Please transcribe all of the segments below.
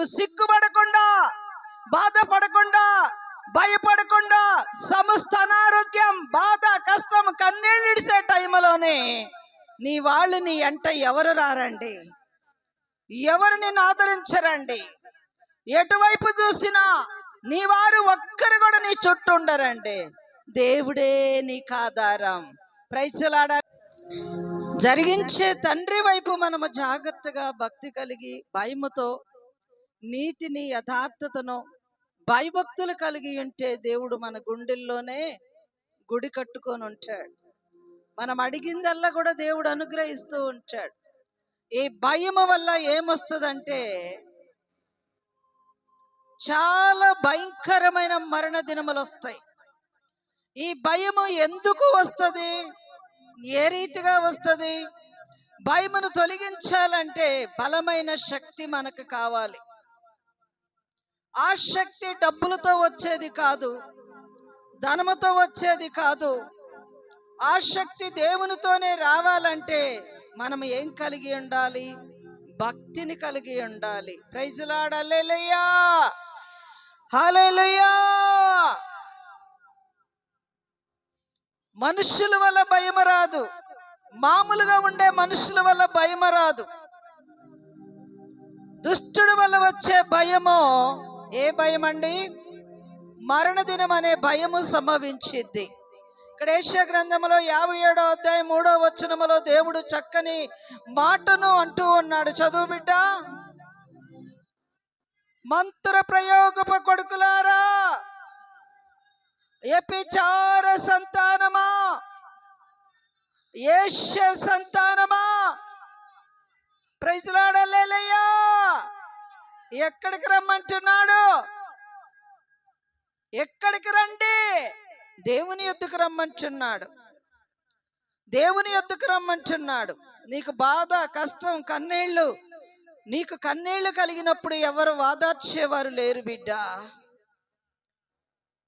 నువ్వు సిగ్గుపడకుండా బాధపడకుండా భయపడకుండా సమస్త అనారోగ్యం బాధ కష్టం కన్నీళ్ళిడిసే టైంలోనే నీ వాళ్ళు నీ ఎంట ఎవరు రారండి? ఎవరు నిన్ను ఆదరించరండి? ఎటువైపు చూసినా నీ వారు ఒక్కరు కూడా నీ చుట్టూ ఉండరండి. దేవుడే నీకు ఆధారం. ప్రైసలాడ జరిగించే తండ్రి వైపు మనము జాగ్రత్తగా భక్తి కలిగి భయముతో నీతిని యథార్థతను భయభక్తులు కలిగి ఉంటే దేవుడు మన గుండెల్లోనే గుడి కట్టుకొని ఉంటాడు. మనం అడిగిందల్లా కూడా దేవుడు అనుగ్రహిస్తూ ఉంటాడు. ఈ భయము వల్ల ఏమొస్తుందంటే చాలా భయంకరమైన మరణ దినములు వస్తాయి ఈ భయము ఎందుకు వస్తుంది? ఏ రీతిగా వస్తుంది? భయమును తొలగించాలంటే బలమైన శక్తి మనకు కావాలి. ఆ శక్తి డబ్బులతో వచ్చేది కాదు ధనముతో వచ్చేది కాదు. ఆ శక్తి దేవునితోనే రావాలంటే మనం ఏం కలిగి ఉండాలి? భక్తిని కలిగి ఉండాలి. ప్రైజులాడలేలుయా హాలేలుయ్యా మనుషుల వల్ల భయం రాదు. మామూలుగా ఉండే మనుషుల వల్ల భయం రాదు. దుష్టుడు వల్ల వచ్చే భయమో ఏ భయం అండి మరణ దినం అనే భయము సంభవించింది ఇక్కడ ఏషియా గ్రంథములో యాభై ఏడో అధ్యాయం మూడో వచనములో దేవుడు చక్కని మాటను అంటూ ఉన్నాడు. చదువు బిడ్డ. మంత్ర ప్రయోగప కొడుకులారా. ఎపిచార సంతానమా. ఏష్య సంతానమా. ప్రైజ్లాడలేలయ్యా ఎక్కడికి రమ్మంటున్నాడు? ఎక్కడికి రండి? దేవుని ఎద్దుకు రమ్మంటున్నాడు. దేవుని ఎద్దుకు రమ్మంటున్నాడు. నీకు బాధ కష్టం కన్నీళ్ళు నీకు కన్నీళ్ళు కలిగినప్పుడు ఎవరు వాదార్చేవారు లేరు బిడ్డ.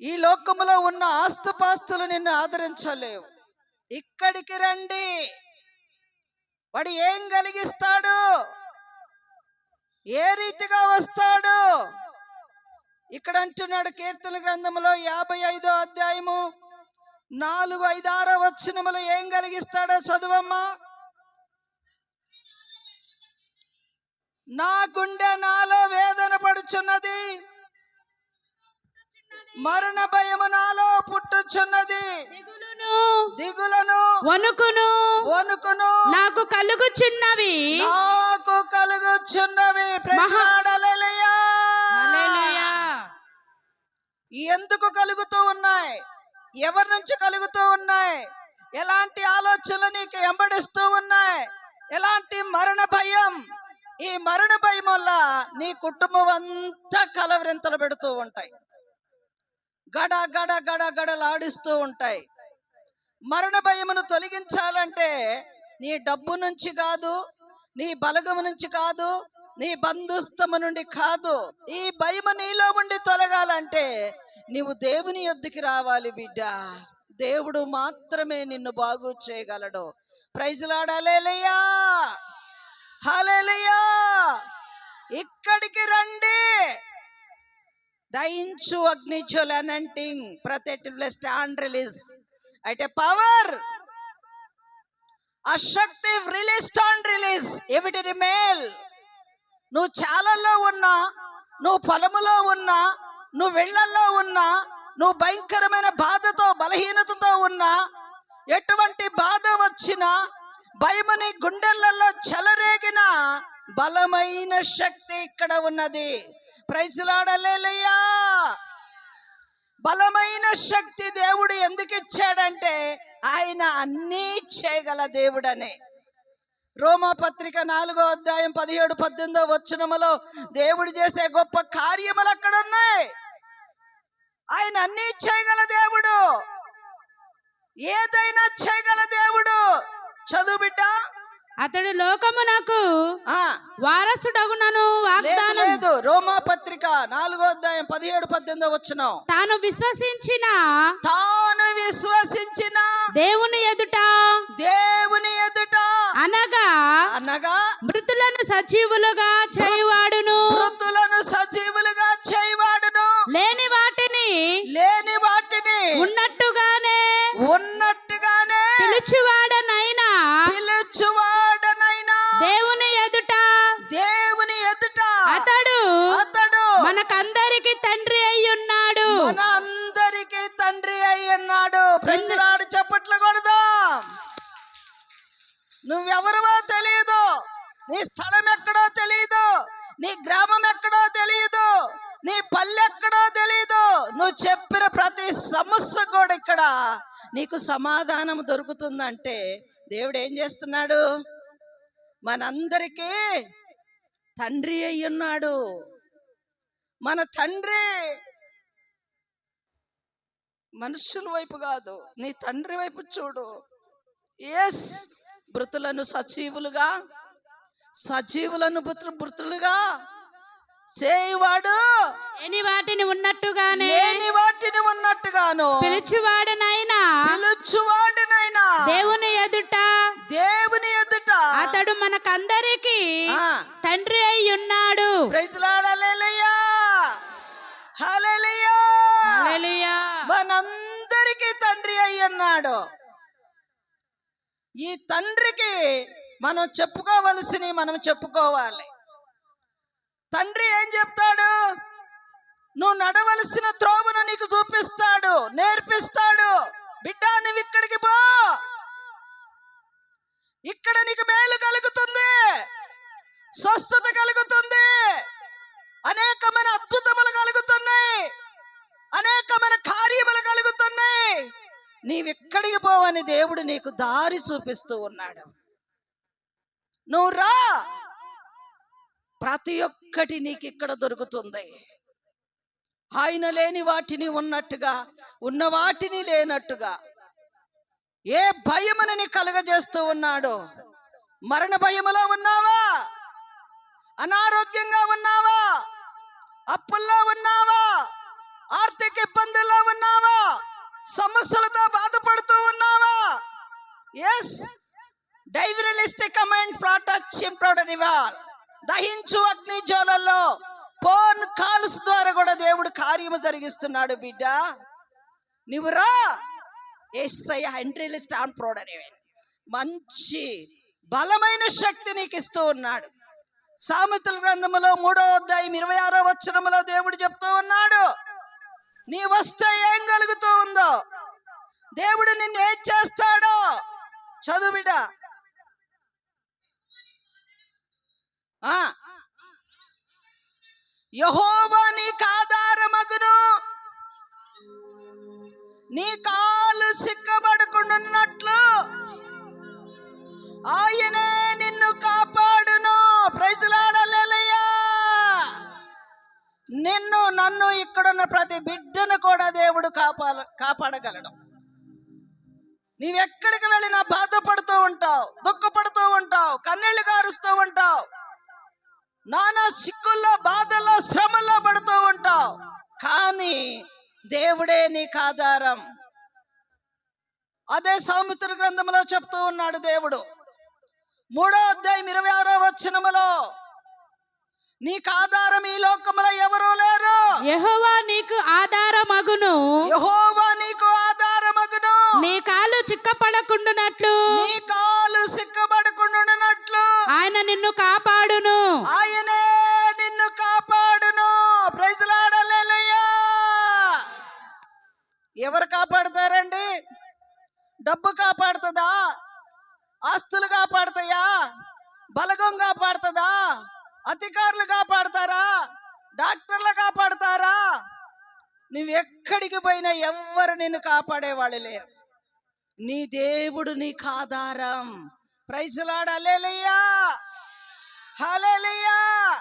ఈ లోకములో ఉన్న ఆస్తుపాస్తులు నిన్ను ఆదరించలేవు. ఇక్కడికి రండి. వాడు ఏం కలిగిస్తాడు? ఏ రీతిగా వస్తాడు? ఇక్కడ అంటున్నాడు కీర్తన గ్రంథములో యాభై ఐదో అధ్యాయము నాలుగు ఐదారో వచ్చినములు ఏం కలిగిస్తాడో చదువమ్మా. నా గుండె నాలో వేదన పడుచున్నది. మరణ భయము నాలో పుట్టుచున్నది. దిగులును దిగులను వణుకును వణుకును. నాకు కలుగుచున్నవి. నాకు కలుగుచున్నవి. ఎందుకు కలుగుతూ ఉన్నాయి? ఎవరి నుంచి కలుగుతూ ఉన్నాయి? ఎలాంటి ఆలోచనలు నీకు వెంబడిస్తూ ఉన్నాయి? ఎలాంటి మరణ భయం? ఈ మరణ భయం వల్ల నీ కుటుంబం అంతా కలవరింతలు పెడుతూ ఉంటాయి. గడ గడ గడ గడలాడిస్తూ ఉంటాయి. మరణ భయమును తొలగించాలంటే నీ డబ్బు నుంచి కాదు నీ బలగము నుంచి కాదు నీ బంధుస్తము నుండి కాదు ఈ భయము నీలో ఉండి తొలగాలంటే నీవు దేవుని ఎద్దుకి రావాలి బిడ్డ. దేవుడు మాత్రమే నిన్ను బాగు చేయగలడు. ప్రైజ్లాడాలేలయ్యా హాలేలయ్యా ఇక్కడికి రండి! దయించు అగ్నిచులనంటింగ్ ప్రొటెక్టివ్ స్టాండ్ రిలీజ్. అయితే పవర్ ఆ శక్తి రిలీజ్ స్టాండ్ రిలీజ్. ఎవిటి రిమేల్ నువ్వు చాలల్లో ఉన్నా నువ్వు పొలములో ఉన్నా నువ్వు వెళ్ళల్లో ఉన్నా నువ్వు భయంకరమైన బాధతో బలహీనతతో ఉన్నా ఎటువంటి బాధ వచ్చినా భయమని గుండెలలో చెలరేగిన బలమైన శక్తి ఇక్కడ ఉన్నది. ప్రైజ్లాడలేలయ్యా. బలమైన శక్తి దేవుడు ఎందుకు ఇచ్చాడంటే ఆయన అన్నీ చేయగల దేవుడనే. రోమాపత్రిక నాలుగో అధ్యాయం పదిహేడు పద్దెనిమిదో వచనములో దేవుడు చేసే గొప్ప కార్యములు అక్కడ ఉన్నాయి ఆయన అన్నీ చేయగల దేవుడు. ఏదైనా చేయగల దేవుడు. చదువు బిడ్డ. అతడు లోకమునకు ఆ, వారసుడగునను వాగ్దానం. లేదు రోమా పత్రిక నాలుగో అధ్యాయం పదిహేడు పద్దెనిమిదో వచనం. తాను విశ్వసించిన తాను విశ్వసించిన దేవుని ఎదుట దేవుని ఎదుట అనగా అనగా మృతులను సజీవులుగా చేయువాడును. తండ్రి అయి అన్నాడు ప్రజలాడు చప్పట్లు కొడదా. తెలియదు నీ స్థలం ఎక్కడో తెలియదు నీ గ్రామం ఎక్కడో తెలియదు నీ పల్లె ఎక్కడో తెలియదు నువ్వు చెప్పిన ప్రతి సమస్య కూడా ఇక్కడ నీకు సమాధానం దొరుకుతుందంటే దేవుడు ఏం చేస్తున్నాడు? మనందరికీ తండ్రి అయ్యున్నాడు మన తండ్రి మనుషుల వైపు కాదు నీ తండ్రి వైపు చూడు. ఎస్ మృతులను సజీవులుగా సజీవులను మృతు మృతులుగా చేయవాడు. లేని వాటిని ఉన్నట్టుగానే లేని వాటిని ఉన్నట్టుగాను. పిలుచువాడనైనా పిలుచువాడునైనా. దేవుని ఎదుట దేవుని ఎదుట. అతడు మనకందరికి తండ్రి అయి ఉన్నాడు. ప్రైజ్లాడలేలయ్యా హల్లెలూయా. హల్లెలూయా. మనందరికీ తండ్రి అయ్యన్నాడు ఈ తండ్రికి మనం చెప్పుకోవలసినవి మనం చెప్పుకోవాలి. తండ్రి ఏం చెప్తాడు? నువ్వు నడవలసిన త్రోవను నీకు చూపిస్తాడు నేర్పిస్తాడు. బిడ్డ నువ్వు ఇక్కడికి పో. ఇక్కడ నీకు అని దేవుడు నీకు దారి చూపిస్తూ ఉన్నాడు. నువ్వు రా. ప్రతి ఒక్కటి నీకు ఇక్కడ దొరుకుతుంది. ఆయన లేని వాటిని ఉన్నట్టుగా ఉన్న వాటిని లేనట్టుగా ఏ భయమునని కలగజేస్తూ ఉన్నాడు మరణ భయములో ఉన్నావా? అనారోగ్యంగా ఉన్నావా? అప్పుల్లో ఉన్నావా? ఆర్థిక ఇబ్బందుల్లో ఉన్నావా సమస్యలతో బాధపడుతూ ఉన్నావా ఎస్ డైవిరలిస్టిక్ కమెంట్ ఇవాళ దహించు అగ్ని జ్వాలల్లో. ఫోన్ కాల్స్ ద్వారా కూడా దేవుడు కార్యము జరిగిస్తున్నాడు బిడ్డ. నువ్వు రా. ఎస్ఐ హండ్రీలిస్ట్ స్టాండ్ ప్రొడనివల్ మంచి బలమైన శక్తి నీకు ఇస్తూ ఉన్నాడు. సామెతల గ్రంథములో మూడో అధ్యాయం ఇరవై ఆరో వచనములో దేవుడు చెప్తూ ఉన్నాడు. నీ వస్తే ఏం కలుగుతూ ఉందో? దేవుడు నిన్ను ఏం చేస్తాడో? చదువు యెహోవా నీకు ఆధారమగును నీ కాలు సిక్కబడుకుంటున్నట్లు ఆయనే నిన్ను కాపాడును. ప్రజలాడలేలయ్యా నిన్ను నన్ను ఇక్కడున్న ప్రతి బిడ్డను కూడా దేవుడు కాపాడ కాపాడగలడు. నీవెక్కడికి వెళ్ళినా బాధపడుతూ ఉంటావు దుఃఖపడుతూ ఉంటావు కన్నీళ్ళు కారుస్తూ ఉంటావు. నానా చిక్కుల్లో బాధల్లో శ్రమల్లో పడుతూ ఉంటావు. కానీ దేవుడే నీకు ఆధారం. అదే సామిత్ర గ్రంథంలో చెప్తూ ఉన్నాడు దేవుడు. మూడో అధ్యాయం ఇరవై ఆరో వచనములో నీకు ఆధారం ఈ లోకములో ఎవరూ లేరు. యెహోవా నీకు ఆధారమగును. యెహోవా నీకు ఆధారమగును. నీ కాలు చిక్కపడకుండునట్లు. నీ కాలు సిక్కబడకుండానట్లు ఆయన నిన్ను కాపాడును. ఆయనే ఎక్కడికి పోయినా ఎవ్వరు నిన్ను కాపాడేవాళ్ళు లేరు. నీ దేవుడు నీకు ఆధారం. ప్రైజ్లాడలేలయ్యా హల్లెలూయా.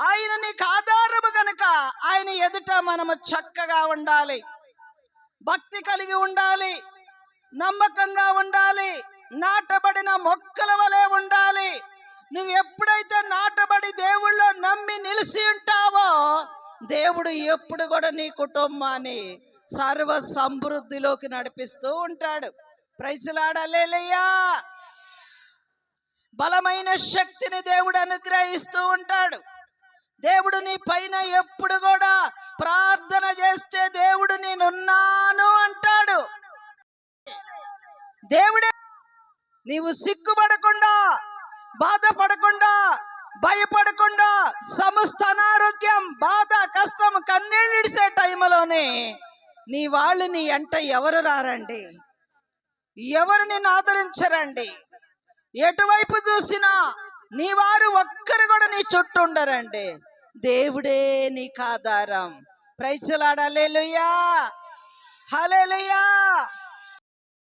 ఆయన నీకు ఆధారము కనుక ఆయన ఎదుట మనము చక్కగా ఉండాలి. భక్తి కలిగి ఉండాలి. నమ్మకంగా ఉండాలి. నాటబడిన మొక్కల వలె ఉండాలి. నువ్వు ఎప్పుడైతే నాటబడి దేవుళ్ళో నమ్మి నిలిచి ఉంటావో దేవుడు ఎప్పుడు కూడా నీ కుటుంబాన్ని సర్వ సమృద్ధిలోకి నడిపిస్తూ ఉంటాడు. ప్రైజులాడలేలయ్యా బలమైన శక్తిని దేవుడు అనుగ్రహిస్తూ ఉంటాడు. దేవుడు నీ పైన ఎప్పుడు కూడా ప్రార్థన చేస్తే దేవుడు నేనున్నాను అంటాడు. దేవుడే నీవు సిగ్గుపడకుండా బాధపడకుండా భయపడకుండా సమస్త అనారోగ్యం బాధ కష్టం కన్నీళ్ళిడిసే టైంలోనే నీ వాళ్ళు నీ ఎంట ఎవరు రారండి? ఎవరు నిన్ను ఆదరించరండి? ఎటువైపు చూసినా నీ వారు ఒక్కరు కూడా నీ చుట్టూ ఉండరండి. దేవుడే నీకు ఆధారం. ప్రైసలాడలేలుయా హలేలుయా